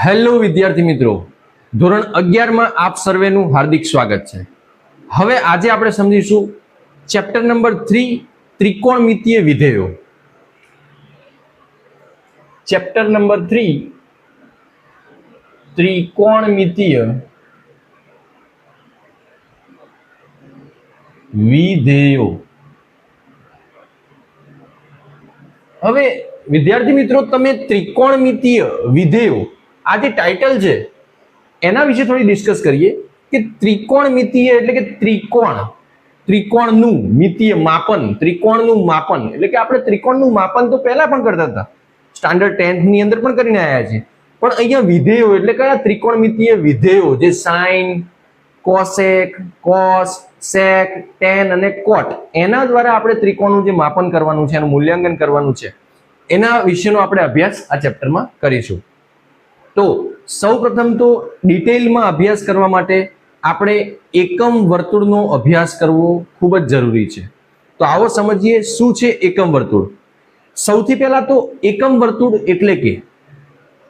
Hello વિદ્યાર્થી મિત્રો. ધોરણ અગિયારમાં આપ સર્વેનું હાર્દિક સ્વાગત છે. હવે આજે આપણે સમજીશું ચેપ્ટર નંબર થ્રી, ત્રિકોણમિતીય વિધેયો. ચેપ્ટર નંબર થ્રી, ત્રિકોણમિતીય વિધેયો. હવે વિદ્યાર્થી મિત્રો, તમે ત્રિકોણમિતીય વિધેયો આ જે ટાઇટલ છે, એના વિશે થોડી ડિસ્કસ કરીએ કે ત્રિકોણમિતીય એટલે કે ત્રિકોણ. ત્રિકોણનું મિતીય માપન, ત્રિકોણનું માપન. એટલે કે આપણે ત્રિકોણનું માપન તો પહેલા પણ કરતા હતા. સ્ટાન્ડર્ડ ટેન્થની અંદર પણ કરીને આવ્યા છે. પણ અહીંયા વિધેયો એટલે કયા? ત્રિકોણમિતીય વિધેયો જે sine cosec cos sec tan અને કોટ એના દ્વારા આપણે ત્રિકોણનું જે માપન કરવાનું છે, એનું મૂલ્યાંકન કરવાનું છે. એના વિશેનો આપણે અભ્યાસ આ ચેપ્ટરમાં કરીશું. તો સૌ પ્રથમ તો ડિટેલમાં અભ્યાસ કરવા માટે આપણે એકમ વર્તુળનો અભ્યાસ કરવો ખૂબ જ જરૂરી છે. તો આવો સમજીએ શું છે એકમ વર્તુળ? સૌથી પહેલા તો એકમ વર્તુળ એટલે કે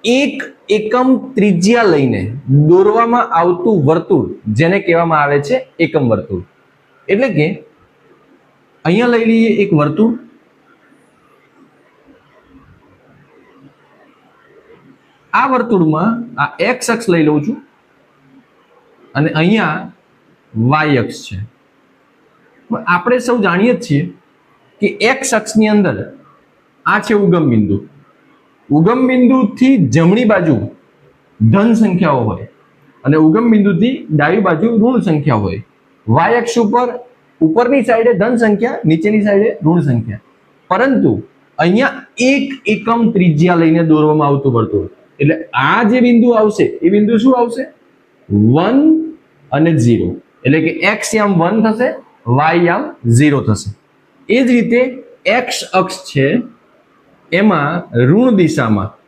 એક એકમ ત્રિજ્યા લઈને દોરવામાં આવતું વર્તુળ, જેને કહેવામાં આવે છે એકમ વર્તુળ. એટલે કે અહીંયા લઈ લઈએ એક વર્તુળ. આ વર્તુળમાં આ એક્સ અક્ષ લઈ લઉં છું. અને અહીંયા વાય અક્ષ છે. પણ આપણે સૌ જાણીએ જ છીએ કે એક્સ અક્ષની અંદર આ છે ઉગમ બિંદુ. ઉગમ બિંદુથી જમણી બાજુ ધન સંખ્યાઓ હોય અને ઉગમ બિંદુથી ડાબી બાજુ ઋણ સંખ્યા હોય. વાય અક્ષ ઉપર ઉપરની સાઈડે ધન સંખ્યા, નીચેની સાઈડે ઋણ સંખ્યા. પરંતુ અહીંયા એક એકમ ત્રિજ્યા લઈને દોરવામાં આવતું વર્તુળ. એટલે આ જે બિંદુ આવશે, એ બિંદુ શું આવશે? વન અને ઝીરો. એટલે કે એક્સ યામ વન થશે, વાય યામ ઝીરો થશે. એ જ રીતે એક્સ અક્ષ છે, એમાં ઋણ દિશામાં.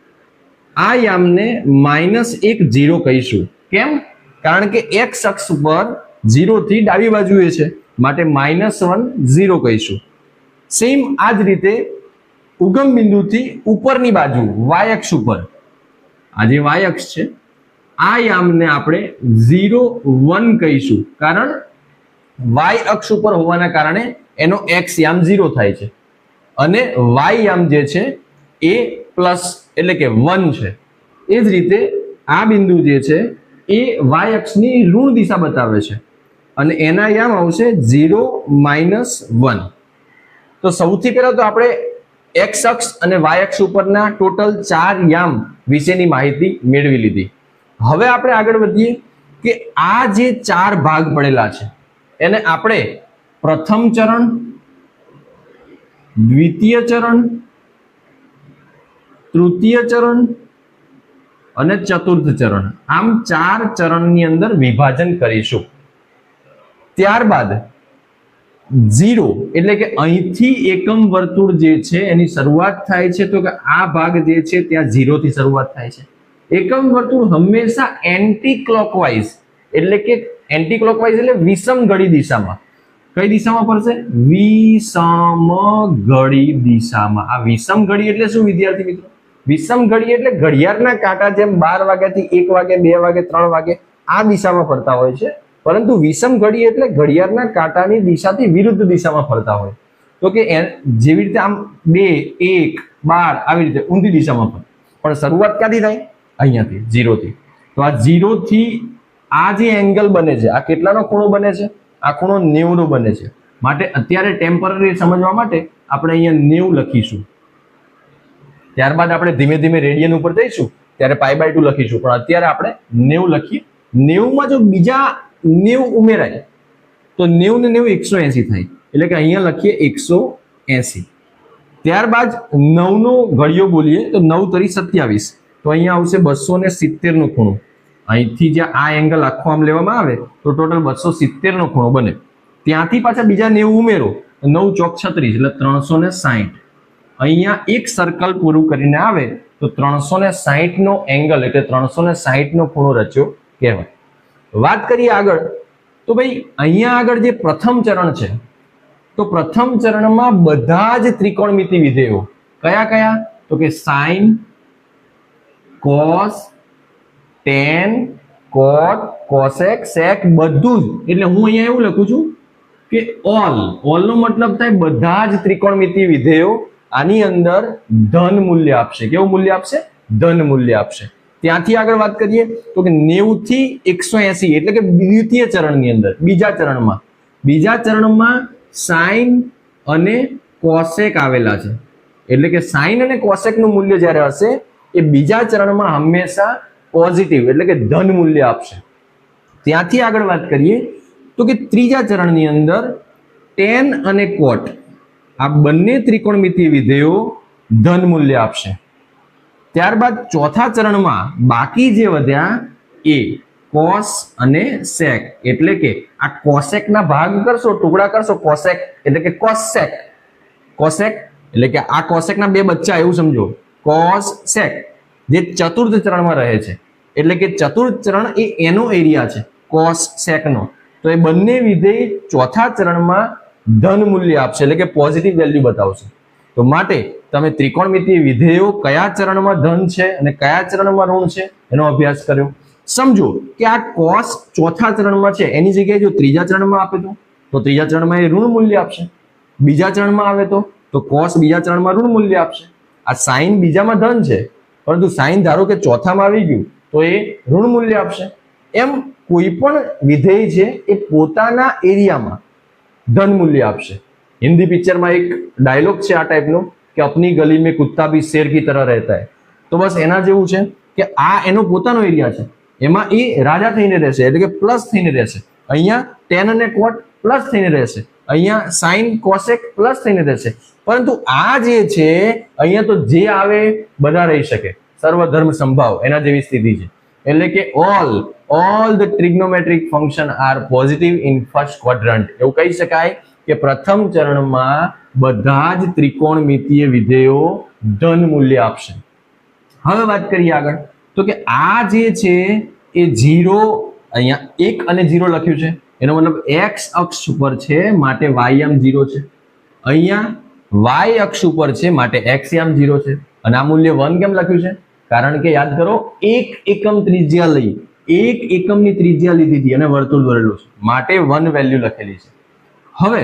આ યામને માઇનસ એક ઝીરો કહીશું. કેમ? કારણ કે એક્સ અક્ષ પર ઝીરોથી ડાબી બાજુએ છે, માટે માઇનસ વન ઝીરો કહીશું. સેમ આ જ રીતે ઉગમ બિંદુથી ઉપરની બાજુ, વાય અક્ષ ઉપર. આ જે વાય અક્ષ છે, આ યામને આપણે ઝીરો વન કહીશું. કારણ વાય અક્ષ ઉપર હોવાના કારણે એનો એક્સ યામ ઝીરો થાય છે. અને વાય યામ જે છે, એ પ્લસ એટલે કે વન છે. એ જ રીતે આ બિંદુ જે છે, એ વાય અક્ષની ઋણ દિશા બતાવે છે. અને એના યામ આવશે ઝીરો માઇનસ વન તો સૌથી પહેલા તો આપણે એક્સ અક્ષ અને વાય અક્ષ ઉપરના ટોટલ ચાર યામ વિશેની માહિતી મેળવી લીધી. હવે આપણે આગળ વધીએ કે આ જે ચાર ભાગ પડેલા છે, એને આપણે પ્રથમ ચરણ, દ્વિતીય ચરણ, તૃતીય ચરણ અને ચતુર્થ ચરણ. આમ ચાર ચરણની અંદર વિભાજન કરીશું. ત્યારબાદ ઝીરો. એટલે કે અહીંથી એકમ વર્તુળ જે છે, એની શરૂઆત થાય છે તો કે આ ભાગ જે છે ત્યાં ઝીરોથી શરૂઆત થાય છે. એકમ વર્તુળ હંમેશા એન્ટી ક્લોકવાઇઝ એટલે કે એન્ટી ક્લોકવાઇઝ એટલે વિષમ ઘડી દિશામાં. કઈ દિશામાં ફરશે વિષમ ઘડી દિશામાં. આ વિષમ ઘડી એટલે શું, વિદ્યાર્થી મિત્રો? વિષમ ઘડી એટલે ઘડિયાળના કાંટા જેમ બાર વાગ્યાથી એક વાગે, બે વાગે, ત્રણ વાગે આ દિશામાં ફરતા હોય છે. પરંતુ વિષમ ઘડી એટલે ઘડિયાળના કાંટાની દિશાથી વિરુદ્ધ દિશામાં ફરતા હોય. તો કે જેવી રીતે આમ બે, એક, બાર આવી રીતે ઊંધી દિશામાં ફરે. પણ શરૂઆત ક્યાંથી થાય? અહીંયાથી, ઝીરોથી. તો આ ઝીરોથી આ જે એંગલ બને છે, આ કેટલાનો ખૂણો બને છે? આ ખૂણો નેવનો બને છે. માટે અત્યારે ટેમ્પરરી સમજવા માટે આપણે અહીંયા નેવું લખીશું. ત્યારબાદ આપણે ધીમે ધીમે રેડિયન ઉપર જઈશું, ત્યારે પાઈ બાય ટુ લખીશું. પણ અત્યારે આપણે નેવું લખીએ. નેવુંમાં જો બીજા નેવ ઉમેરાય. તો નેવ ને નેવું એકસો એસી થાય. એટલે કે અહીંયા લખીએ એકસો એસી. ત્યારબાદ નવનો ઘડિયો બોલીએ તો નવ તરી સત્યાવીસ. તો અહીંયા આવશે બસો ને સિત્તેરનો ખૂણો. અહીંથી જે આ એંગલ આખો આમ લેવામાં આવે, તો ટોટલ બસો સિત્તેરનો ખૂણો બને. ત્યાંથી પાછા બીજા નેવું ઉમેરો નવ ચોક છત્રીસ, એટલે ત્રણસો ને સાહીઠ. અહીંયા એક સર્કલ પૂરું કરીને આવે, તો ત્રણસો ને સાહીઠનો એંગલ એટલે ત્રણસો ને સાહીઠનો ખૂણો રચ્યો કહેવાય. વાત કરીએ આગળ, તો ભાઈ અહીંયા આગળ જે પ્રથમ ચરણ છે, તો પ્રથમ ચરણમાં બધા જ ત્રિકોણમિતિ વિધેયો કયા કયા? તો કે sine, cos, tan, cot, cosec, sec, બધું જ. એટલે હું અહીંયા એવું લખું છું કે ઓલ, ઓલનો મતલબ થાય બધા જ ત્રિકોણમિતિ વિધેયો આની અંદર ધન મૂલ્ય આપશે. કેવું મૂલ્ય આપશે? ધન મૂલ્ય આપશે. ત્યાંથી આગળ વાત કરીએ તો કે 90 થી એકસો એસી, એટલે કે દ્વિતીય ચરણની અંદર, બીજા ચરણમાં. બીજા ચરણમાં સાઇન અને કોસેક આવેલા છે. એટલે કે સાઇન અને કોસેકનું મૂલ્ય જ્યારે હશે, એ બીજા ચરણમાં હંમેશા પોઝિટિવ એટલે કે ધન મૂલ્ય આપશે. ત્યાંથી આગળ વાત કરીએ તો કે ત્રીજા ચરણની અંદર ટેન અને કોટ. આ બંને ત્રિકોણમિતિ વિધેયો ધન મૂલ્ય આપશે. ત્યારબાદ ચોથા ચરણમાં બાકી જે વધ્યા એ કોસ અને સેક. એટલે કે આ કોસેકના ભાગ કરશો, ટુકડા કરશો, કોસેક એટલે કે કોસેક. કોસેક એટલે કે આ કોસેકના બે બચ્ચા, એવું સમજો. કોસ સેક જે ચતુર્થ ચરણમાં રહે છે. એટલે કે ચતુર્થ ચરણ એ એનો એરિયા છે કોસ સેકનો તો એ બંને વિધેય ચોથા ચરણમાં ધન મૂલ્ય આપશે, એટલે કે પોઝિટિવ વેલ્યુ બતાવશે. તો માટે તમે ત્રિકોણમિતિ વિધેયો કયા ચરણમાં ધન છે અને કયા ચરણમાં ઋણ છે એનો અભ્યાસ કર્યો. સમજો કે આ કોસ ચોથા ચરણમાં છે, એની જગ્યાએ જો ત્રીજા ચરણમાં આપે તો? તો ત્રીજા ચરણમાં એ ઋણ મૂલ્ય આપશે. બીજા ચરણમાં આવે તો? તો કોસ બીજા ચરણમાં ઋણ મૂલ્ય આપશે. આ સાઈન બીજામાં ધન છે, પરંતુ સાઈન ધારો કે ચોથામાં આવી ગયું, તો એ ઋણ મૂલ્ય આપશે. એમ કોઈ પણ વિધેય છે એ પોતાના એરિયામાં ધન મૂલ્ય આપશે. હિન્દી પિક્ચરમાં એક ડાયલોગ છે આ ટાઈપનો કે અપની ગલી મેં કુત્તા ભી શેર કી તરહ રહેતા હૈ તો બસ એના જેવું છે કે આ એનો પોતાનો એરિયા છે. એમાં એ રાજા થઈને રહેશે, એટલે કે પ્લસ થઈને રહેશે. અહીંયા ટેન અને કોટ પ્લસ થઈને રહેશે. અહીંયા સાઇન કોસેક પ્લસ થઈને રહેશે. પરંતુ આ જે છે, અહીંયા તો જે આવે બધા રહી શકે. સર્વધર્મ સંભાવ, એના જેવી સ્થિતિ છે. એટલે કે all all the trigonometric function are positive in first quadrant એવું કહી શકાય કે પ્રથમ ચરણમાં બધા જ ત્રિકોણમિતીય વિધેયો ધન મૂલ્ય આપશે. હવે વાત કરીએ આગળ. તો કે આ જે છે, એ જીરો અહીંયા એક અને ઝીરો લખ્યું છે. એનો મતલબ એક્સ અક્ષ ઉપર છે માટે વાય એમ જીરો છે. અહીંયા વાય અક્ષ ઉપર છે માટે એક્સ એમ ઝીરો છે. અને આ મૂલ્ય વન કેમ લખ્યું છે? કારણ કે યાદ કરો, એક એકમ ત્રિજ્યા લઈ, એક એકમની ત્રિજ્યા લીધી હતી અને વર્તુળ દોરેલું છે. માટે વન વેલ્યુ લખેલી છે. હવે,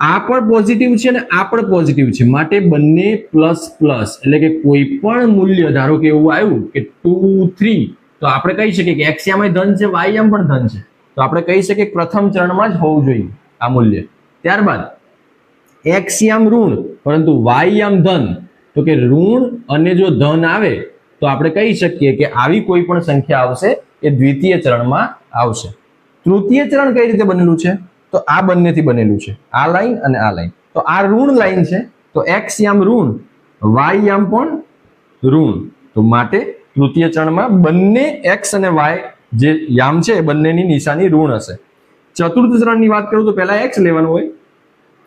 આ પણ પોઝિટિવ છે અને આ પણ પોઝિટિવ છે. માટે બંને પ્લસ પ્લસ એટલે કે કોઈ પણ મૂલ્ય, ધારો કે એવું આવ્યું કે ટુ થ્રી તો આપણે કહી શકીએ કે એક્સયામાં ધન છે વાયમ પણ ધન છે. તો આપણે કહી શકીએ કે પ્રથમ ચરણમાં જ હોવું જોઈએ આ મૂલ્ય. ત્યારબાદ એક્સયામ ઋણ, પરંતુ વાયયામ ધન. તો કે ઋણ અને જો ધન આવે, તો આપણે કહી શકીએ કે આવી કોઈ પણ સંખ્યા આવશે એ દ્વિતીય ચરણમાં આવશે. તૃતીય ચરણ કઈ રીતે બનેલું છે? તો આ બંનેથી બનેલું છે. આ લાઈન અને આ લાઈન. તો આ ઋણ લાઈન છે. તો એક્સ યામ ઋણ વાય યામ પણ ઋણ. તો માટે તૃતીય ચરણમાં બંને એક્સ અને વાય જે યામ છે બંનેની નિશાની ઋણ હશે. ચતુર્થ ચરણની વાત કરું તો પહેલા એક્સ લેવાનું હોય.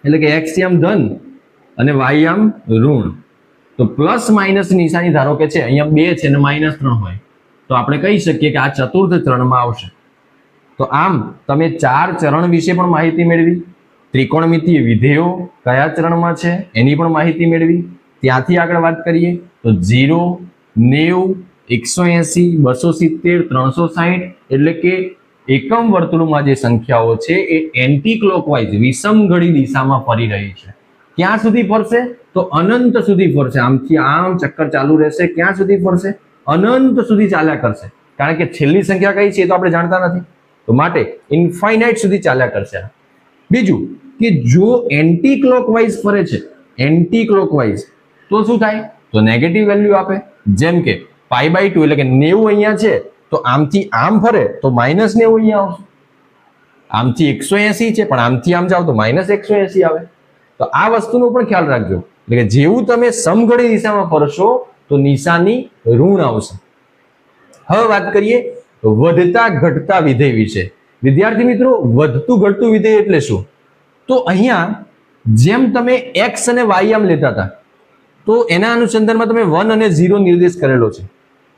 એટલે કે એક્સ યામ ધન અને વાય યામ ઋણ. તો પ્લસ માઇનસ નિશાની ધારો કે છે, અહીંયા બે છે અને માઇનસ ત્રણ હોય. તો આપણે કહી શકીએ કે આ ચતુર્થ ચરણમાં આવશે. તો આમ તમે ચાર ચરણ વિશે પણ માહિતી મેળવી. ત્રિકોણમિતિય વિધેયો કયા ચરણમાં છે એની પણ માહિતી મેળવી. ત્યાંથી આગળ વાત કરીએ તો જીરો નેવું, એકસો એસી, બસો સિત્તેર, ત્રણસો સાહીઠ એટલે કે એકમ વર્તુળમાં જે સંખ્યાઓ છે એ એન્ટી ક્લોકવાઇઝ વિષમ દિશામાં ફરી રહી છે. ક્યાં સુધી ફરશે? તો અનંત સુધી ફરશે. આમથી આમ ચક્કર ચાલુ રહેશે. ક્યાં સુધી ફરશે? અનંત સુધી ચાલ્યા કરશે. કારણ કે છેલ્લી સંખ્યા કઈ છે એ તો આપણે જાણતા નથી. તો માટે ઇન્ફાઇનાઇટ સુધી ચાલ્યા કરશે બીજું કે જો એન્ટી ક્લોકવાઇઝ ફરે છે એન્ટી ક્લોકવાઇઝ તો શું થાય? તો નેગેટિવ વેલ્યુ આપે. જેમ કે પાઈ બાય ટુ એટલે કે નેવું અહીંયા છે, તો આમથી આમ ફરે, તો માઇનસ નેવું અહીંયા આવશે. આમથી એકસો એસી છે, પણ આમથી આમ જાવ તો માઇનસ એકસો એસી આવે. તો આ વસ્તુનો પણ ખ્યાલ રાખજો. એટલે કે જેવું તમે સમઘડી દિશામાં ફરશો, તો નિશાની ઋણ આવશે. હવે વાત કરીએ વધતા ઘટતા વિધેય વિશે. વિદ્યાર્થી મિત્રો, વધતું ઘટતું વિધેય એટલે શું? તો અહીંયા જેમ તમે એક્સ અને વાય આમ લેતા હતા, તો એના અનુસંધાનમાં તમે વન અને ઝીરો નિર્દેશ કરેલો છે.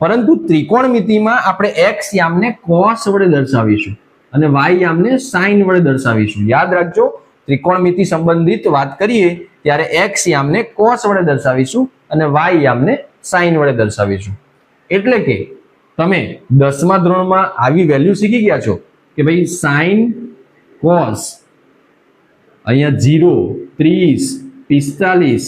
પરંતુ ત્રિકોણમિતિમાં આપણે એક્સ યામને કોસ વડે દર્શાવીશું અને વાય યામને સાઇન વડે દર્શાવીશું. યાદ રાખજો, ત્રિકોણમિતિ સંબંધિત વાત કરીએ, ત્યારે એક્સ યામને કોસ વડે દર્શાવીશું અને વાય યામને સાઇન વડે દર્શાવીશું. એટલે કે તમે દસમા ધોરણમાં આવી વેલ્યુ શીખી ગયા છો કે ભાઈ સાઈન કોસ અહીંયા જીરો, ત્રીસ, પિસ્તાલીસ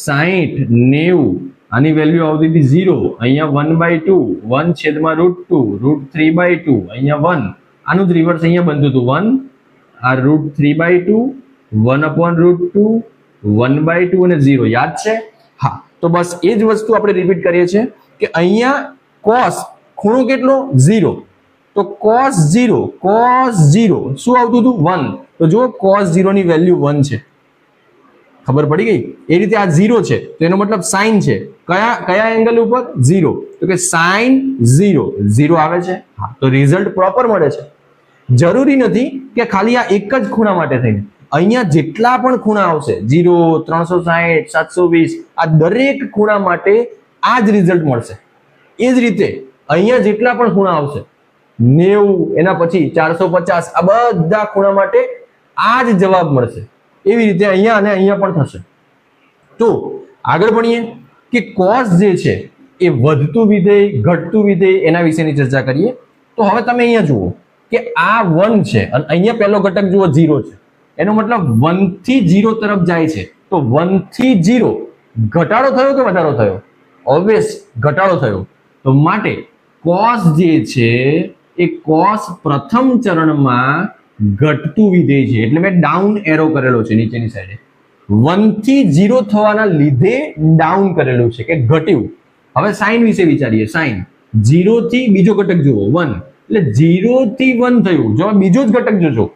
સાહીઠ નેવું, આની વેલ્યુ આવતી હતી ઝીરો અહીંયા વન બાય ટુ વન છેદમાં root two root three by two અહીંયા વન આનું જ રિવર્સ અહીંયા બનતું હતું. વન આ root three by two one upon root two one by two અને ઝીરો યાદ છે? હા. તો બસ એ જ વસ્તુ આપણે રિપીટ કરીએ છીએ કે અહીંયા કોસ ખૂણો કેટલો? ઝીરો તો કોસ ઝીરો કોસ ઝીરો શું આવતું હતું? વન તો જુઓ કોસ ઝીરોની વેલ્યુ વન છે. ખબર પડી ગઈ? એ રીતે આ ઝીરો છે. તો એનો મતલબ સાઈન છે. કયા કયા એંગલ ઉપર? ઝીરો તો કે સાઈન ઝીરો ઝીરો આવે છે? હા. તો રિઝલ્ટ પ્રોપર મળે છે. જરૂરી નથી કે ખાલી આ એક જ ખૂણા માટે થઈને. અહીંયા જેટલા પણ ખૂણા આવશે ઝીરો ત્રણસો સાહીઠ, સાતસો વીસ, આ દરેક ખૂણા માટે આ જ રિઝલ્ટ મળશે. એ જ રીતે અહીંયા જેટલા પણ ખૂણા આવશે, નેવું, એના પછી ચારસો પચાસ, આ બધા ખૂણા માટે આ જ જવાબ મળશે. એવી રીતે અહીંયા અને અહીંયા પણ થશે. તો આગળ ભણીએ કે કોસ જે છે એ વધતું વિધેય, ઘટતું વિધેય, એના વિશેની ચર્ચા કરીએ. તો હવે તમે અહીંયા જુઓ કે આ વન છે અને અહીંયા પહેલો ઘટક જુઓ ઝીરો છે. એનો મતલબ વનથી ઝીરો તરફ જાય છે. તો વનથી ઝીરો ઘટાડો થયો કે વધારો થયો? ઓબ્વિયસ ઘટાડો થયો. તો માટે કોસ જે છે, એ કોસ પ્રથમ ચરણમાં ઘટતું વિધેય છે. એટલે મેં ડાઉન એરો કરેલો છે નીચેની સાઈડે વનથી ઝીરો થવાના લીધે ડાઉન કરેલું છે કે ઘટ્યું. હવે સાઈન વિશે વિચારીએ. સાઈન ઝીરો થી બીજો ઘટક જુઓ. વન એટલે ઝીરો થી વન થયું. જો બીજો જ ઘટક જોજો.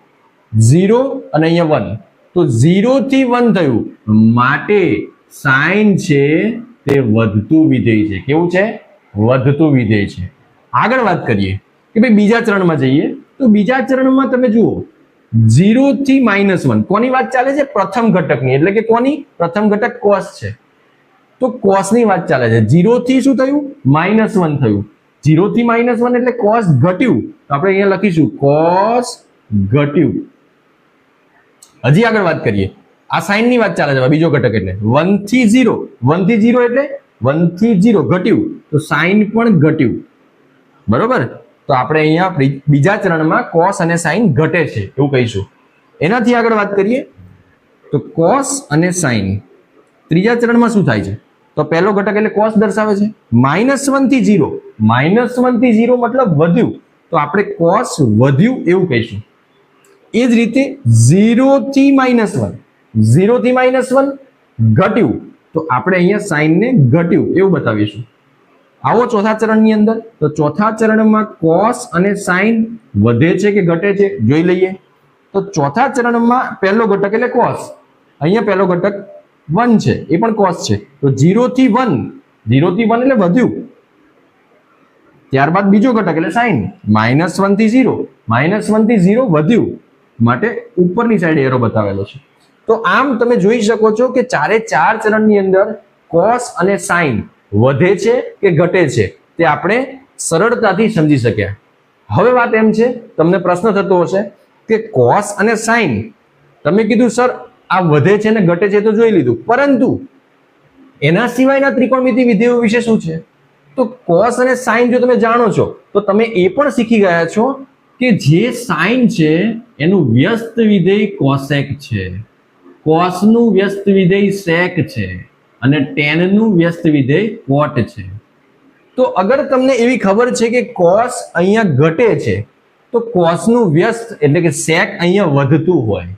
ઝીરો અને અહીંયા વન તો ઝીરો થી વન થયું. માટે સાઈન છે તે વધતું વિધેય છે. કેવું છે? વધતું વિધેય છે. આગળ વાત કરીએ કે ભાઈ બીજા ચરણમાં જઈએ તો બીજા ચરણમાં તમે જુઓ, ઝીરો થી માઇનસ વન કોની વાત ચાલે છે? પ્રથમ ઘટકની. એટલે કે કોની? પ્રથમ ઘટક કોસ છે. તો કોસની વાત ચાલે છે. ઝીરો થી શું થયું? માઇનસ વન થયું. ઝીરો થી માઇનસ વન એટલે કોસ ઘટ્યું. તો આપણે અહીંયા લખીશું કોસ ઘટ્યું. હજી આગળ વાત કરીએ. આ સાઇનની વાત ચાલે છે. બીજો ઘટક એટલે વનથી ઝીરો વનથી ઝીરો એટલે વનથી ઝીરો ઘટ્યું. તો સાઈન પણ ઘટ્યું. બરોબર? તો આપણે અહીંયા બીજા ચરણમાં કોસ અને સાઈન ઘટે છે, એવું કહીશું. એનાથી આગળ વાત કરીએ. તો કોસ અને સાઈન ત્રીજા ચરણમાં શું થાય છે? તો પહેલો ઘટક એટલે કોસ દર્શાવે છે. માઇનસ વનથી ઝીરો માઇનસ વનથી ઝીરો મતલબ વધ્યું. તો આપણે કોસ વધ્યું એવું કહીશું. એ જ રીતે ઝીરો થી માઇનસ વન ઝીરો થી માઇનસ વન ઘટ્યું. તો આપણે અહીંયા સાઈનને ઘટ્યું, એવું બતાવીશું. આવો ચોથા ચરણની અંદર, તો ચોથા ચરણમાં કોસ અને સાઈન વધે છે કે ઘટે છે, જોઈ લઈએ. તો ચોથા ચરણમાં પહેલો ઘટક એટલે કોસ અહીંયા પહેલો ઘટક વન છે, એ પણ કોસ છે. તો ઝીરો થી વન ઝીરો થી વન એટલે વધ્યું. ત્યારબાદ બીજો ઘટક એટલે સાઈન માઇનસ વનથી ઝીરો માઇનસ વનથી ઝીરો વધ્યું. માટે ઉપરની સાઈડ એરો બતાવેલો છે. તો આમ તમે જોઈ શકો છો કે ચારે ચાર ચરણની અંદર કોસ અને સાઇન વધે છે કે ઘટે છે તે આપણે સરળતાથી સમજી શક્યા. હવે વાત એમ છે, તમને પ્રશ્ન થતો હશે કે કોસ અને સાઇન તમે કીધું, સર, આ વધે છે ને ઘટે છે તો જોઈ લીધું. પરંતુ એના સિવાયના ત્રિકોણમિતિ વિધેયો વિશે શું છે? તો કોસ અને સાઇન જો તમે જાણો છો, તો તમે એ પણ શીખી ગયા છો કે જે સાઇન છે, એનું વ્યસ્ત વિધેય કોસેક છે. કોસનું વ્યસ્ત વિધેય સેક છે અને ટેનનું વ્યસ્ત વિધેય કોટ છે. તો અગર તમને એવી ખબર છે કે કોસ અહીંયા ઘટે છે, તો કોસનું વ્યસ્ત એટલે કે સેક અહીંયા વધતું હોય.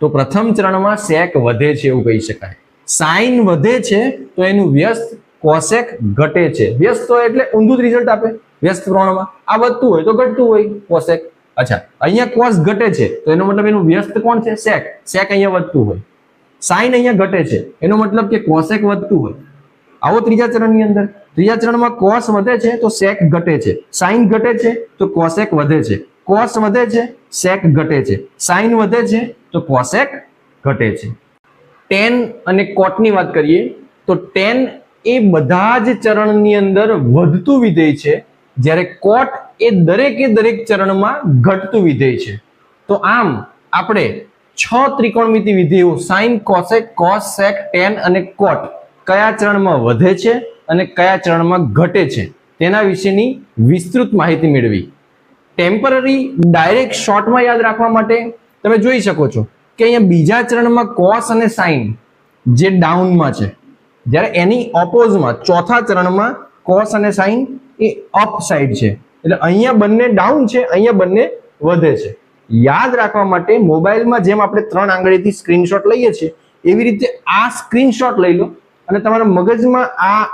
તો પ્રથમ ચરણમાં સેક વધે છે એવું કહી શકાય. સાઈન વધે છે, તો એનું વ્યસ્ત કોસેક ઘટે છે. વ્યસ્ત હોય એટલે ઊંધું જ રિઝલ્ટ આપે. વ્યસ્ત પ્રમાણમાં. આ વધતું હોય તો ઘટતું હોય કોસેક. અચ્છા, અહીંયા કોસ ઘટે છે, તો એનો મતલબ એનું વ્યસ્ત કોણ છે? સેક સેક અહીંયા વધતું હોય. સાઈન અહીંયા ઘટે છે, એનો મતલબ કે કોસેક વધતું હોય. આવો ત્રીજા ચરણની અંદર. ત્રીજા ચરણમાં કોસ વધે છે, તો સેક ઘટે છે. સાઈન ઘટે છે, તો કોસેક વધે છે. કોસ વધે છે સેક ઘટે છે. સાઈન વધે છે, તો કોસેક ઘટે છે. ટેન અને કોટની વાત કરીએ, તો ટેન એ બધા જ ચરણની અંદર વધતું વિધેય છે. જ્યારે કોટ એ દરેકે દરેક ચરણમાં ઘટતું વિધેય છે. તો આમ આપણે છ ત્રિકોણમિતિ વિધેયો sine cosec cos sec tan અને કોટ કયા ચરણમાં વધે છે અને કયા ચરણમાં ઘટે છે? તેના વિશેની વિસ્તૃત માહિતી મેળવી. ટેમ્પરરી ડાયરેક્ટ શોર્ટમાં યાદ રાખવા માટે તમે જોઈ શકો છો કે અહીંયા બીજા ચરણમાં કોસ અને સાઇન જે ડાઉનમાં છે. જ્યારે એની ઓપોઝમાં ચોથા ચરણમાં કોસ અને સાઇન એ અપ સાઈડ છે. એટલે અહીંયા બંને ડાઉન છે, અહીંયા બંને વધે છે. યાદ રાખવા માટે મોબાઈલમાં જેમ આપણે ત્રણ આંગળીથી સ્ક્રીનશોટ લઈએ છીએ, એવી રીતે આ સ્ક્રીનશોટ લઈ લો અને તમારા મગજમાં આ